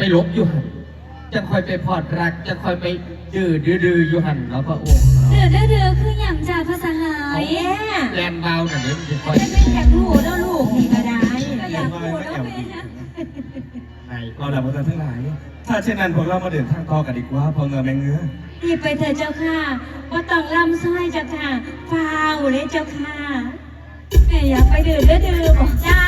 ไปลบอยู่หันจะคอยไปพอดรักจะคอยไปดื้อดื้อดื้ออยู่หันแล้วพระองค์เดือดเดือดอคืออย่างจ่าภาษาหายแย่ลนเบาหน่อยเดี๋ยวมันจะคอยจะเป็นอยากรู้แล้วลูกนี่ก็ได้ก็อยากพูดแล้วแม่ในเราดับมันทั้งหลาย ถ้าเช่นนั้นพวกเรามาเดินทางต่อกันดีกว่าพอเงือแมงเงือรีบไปเถอะเจ้าค่ะว่าต้องลำส้อยเจ้าค่ะฟ้าวเลยเจ้าค่ะแม่อยากไปดือมเดือดบอกจ้า